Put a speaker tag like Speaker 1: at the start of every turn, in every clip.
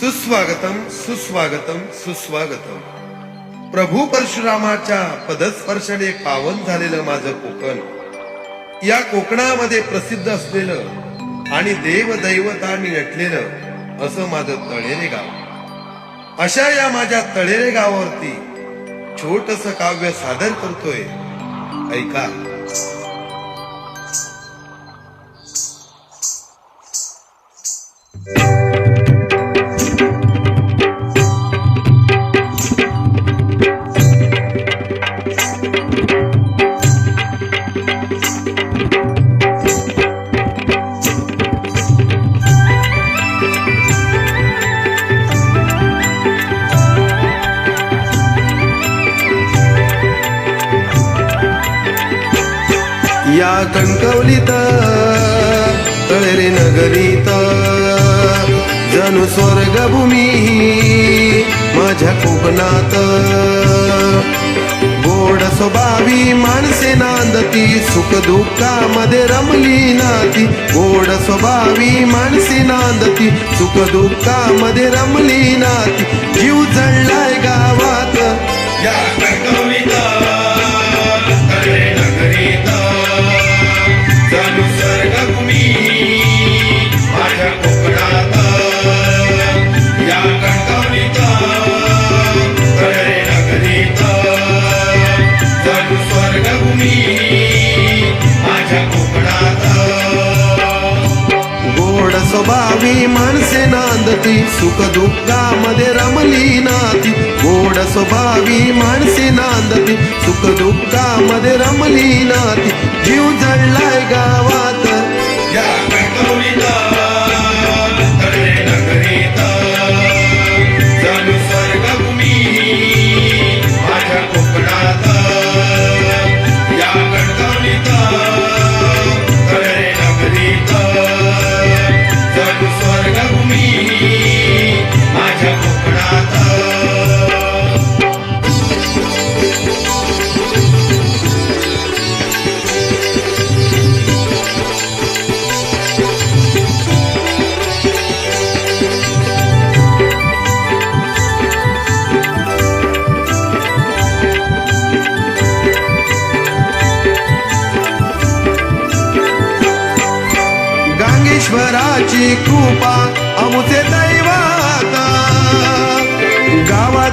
Speaker 1: सुस्वागतम सुस्वागतम सुस्वागतम. प्रभू परशुरामाच्या पदस्पर्शाने पावन झालेलं माझं कोकण. या कोकणामध्ये प्रसिद्ध असलेलं आणि देव दैवतांनी नटलेलं असं माझं तळेरे गाव. अशा या माझ्या तळेरे गावावरती छोटस काव्य सादर करतोय. ऐका. या कणकवलीत तळेरे नगरीत. जणू स्वर्गभूमी माझ्या कोकणात. गोड स्वभावी माणसे नांदती सुख दुःखामध्ये रमली नाती. गोड स्वभावी माणसे नांदती सुख दुःखामध्ये रमली नाती. जीव जळलाय गावात.
Speaker 2: या कणकवलीत तळे नगरीत.
Speaker 1: स्वभावी माणसे नांदती सुख दुःखामध्ये रमली नाती. गोड स्वभावी माणसे नांदती सुख दुःखामध्ये रमली नाती. जीव जडलाय गावात.
Speaker 2: या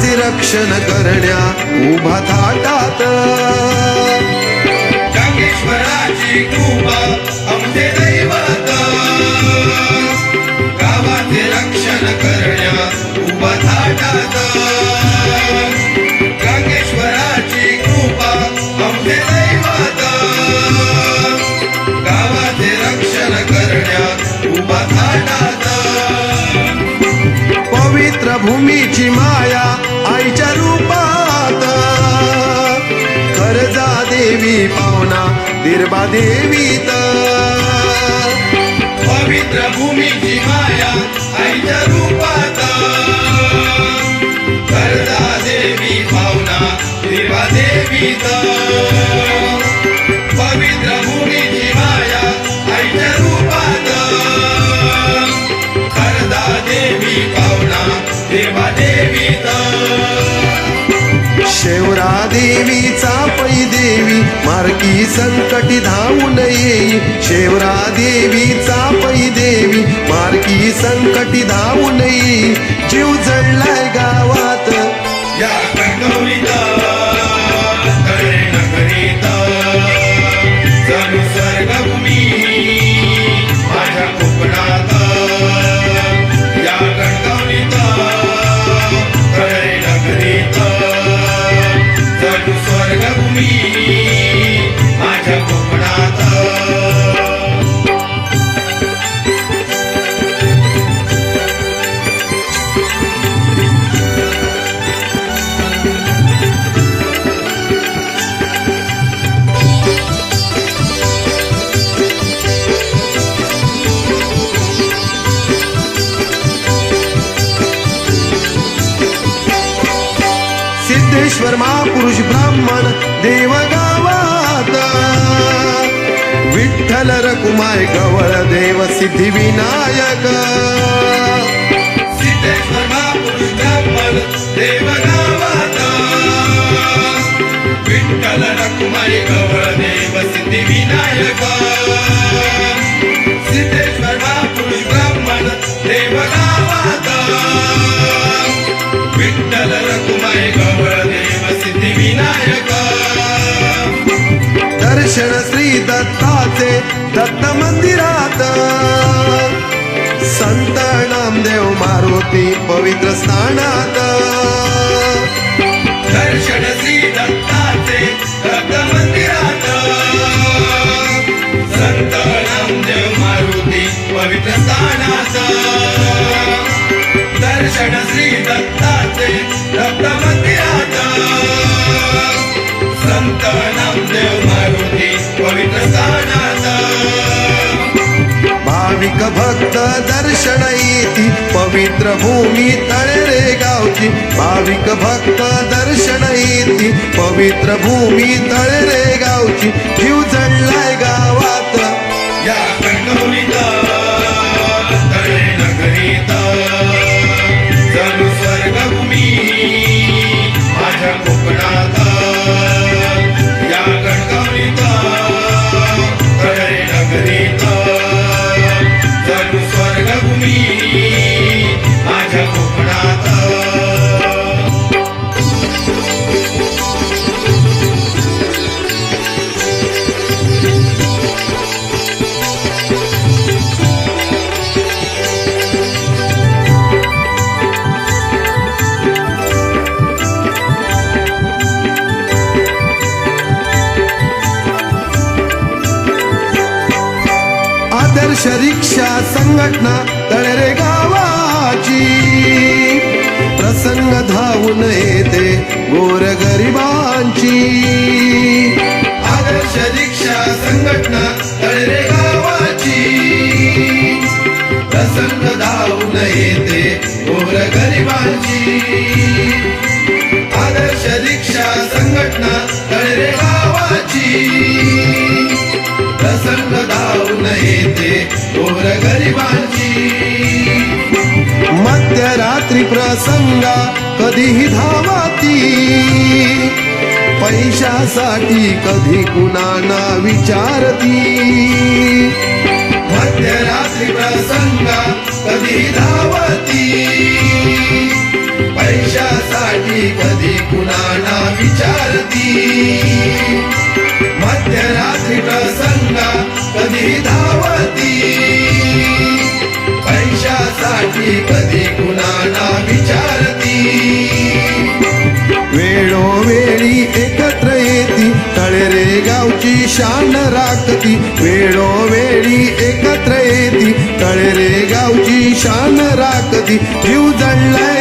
Speaker 1: गावाचे रक्षण करण्या उभा थाटात.
Speaker 2: कृपा आमचे दैवत. गावाचे रक्षण करण्या उभा थाटात. कृपा आमचे दैवत. गावाचे रक्षण करण्या उभा थाटात.
Speaker 1: पवित्र भूमीची माया पावना दिरबा देवीत.
Speaker 2: पवित्र भूमीची माया आईच्या रूपात. करदा देवी पावना देवा देवीत.
Speaker 1: मार्गी संकटी धावून येई. शेवरा देवी चापई देवी मार्गी संकटी धावून येई. जीव जडलाय गावात.
Speaker 2: या
Speaker 1: विश्वेश्वर महापुरुष ब्राह्मण देव गावाता विठ्ठल रकुमाय गवळ देव सिद्धी विनायक.
Speaker 2: विठ्ठल रकुमाय गवळ देव सिद्धी
Speaker 1: दर्शन श्री दत्ताचे दत्त मंदिरात. संत नामदेव मारुती पवित्र स्थानात. भक्त दर्शन येती पवित्र भूमी तळेरे गावची. भाविक भक्त दर्शन येती पवित्र भूमी तळेरे गावची. जीव जडलाय गावात
Speaker 2: या
Speaker 1: आदर्श रिक्षा संघटना तळरे गावाची. प्रसंग धावून येते गोर गरिबांची.
Speaker 2: आदर्श रिक्षा संघटना तळरे गावाची. प्रसंग धावून येते गोर गरिबांची. आदर्श रिक्षा संघटना तळरे गावाची. प्रसंग धावून येते गरिबांची
Speaker 1: मध्यरात्री प्रसंगा कधीही धावाती. पैशासाठी कधी कुणाना विचारती.
Speaker 2: मध्यरात्री प्रसंगा कधी धावती. पैशासाठी कधी कुणाना विचारती. मध्यरात्री प्रसंगा कधी धावती. माझी कधी कुणाला विचारती?
Speaker 1: वेळोवेळी एकत्र येती तळेरे गावची शान राखती. वेळोवेळी एकत्र येती तळेरे गावची शान राखती. जीव जडलाय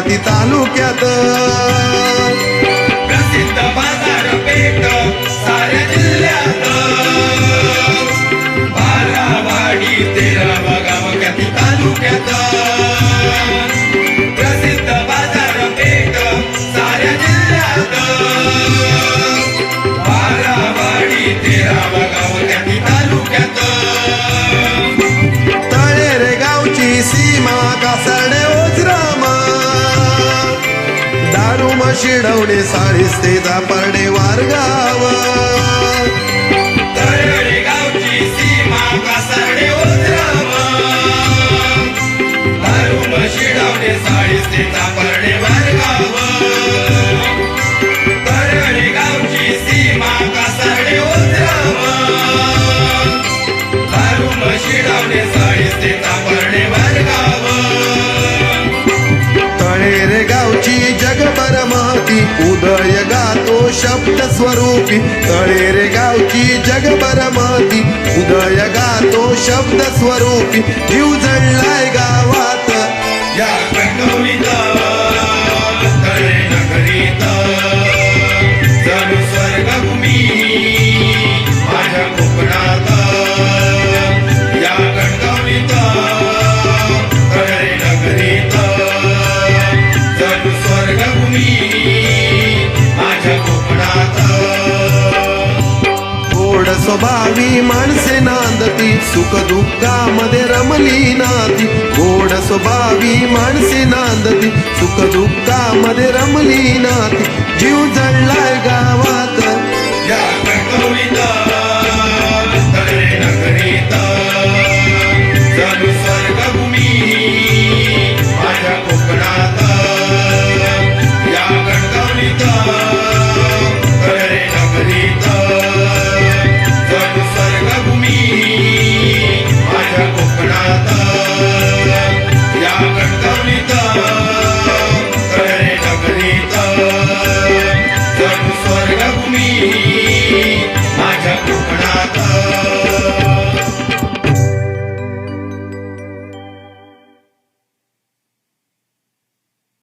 Speaker 1: गाव तालुक्यात. शिडवणे साळीस ते परडे वारगाव.
Speaker 2: रूपी उदय गातो शब्द स्वरूपी कळे रे गावची
Speaker 1: जगभर माती उदय गातो शब्द स्वरूपी जीव जळलाय गावात.
Speaker 2: या
Speaker 1: स्वभावी माणसे नांदती सुख दुःखामध्ये रमली नाती. गोड स्वभावी माणसे नांदती सुख दुःखामध्ये रमली नाती. जीव जळलाय
Speaker 2: गावा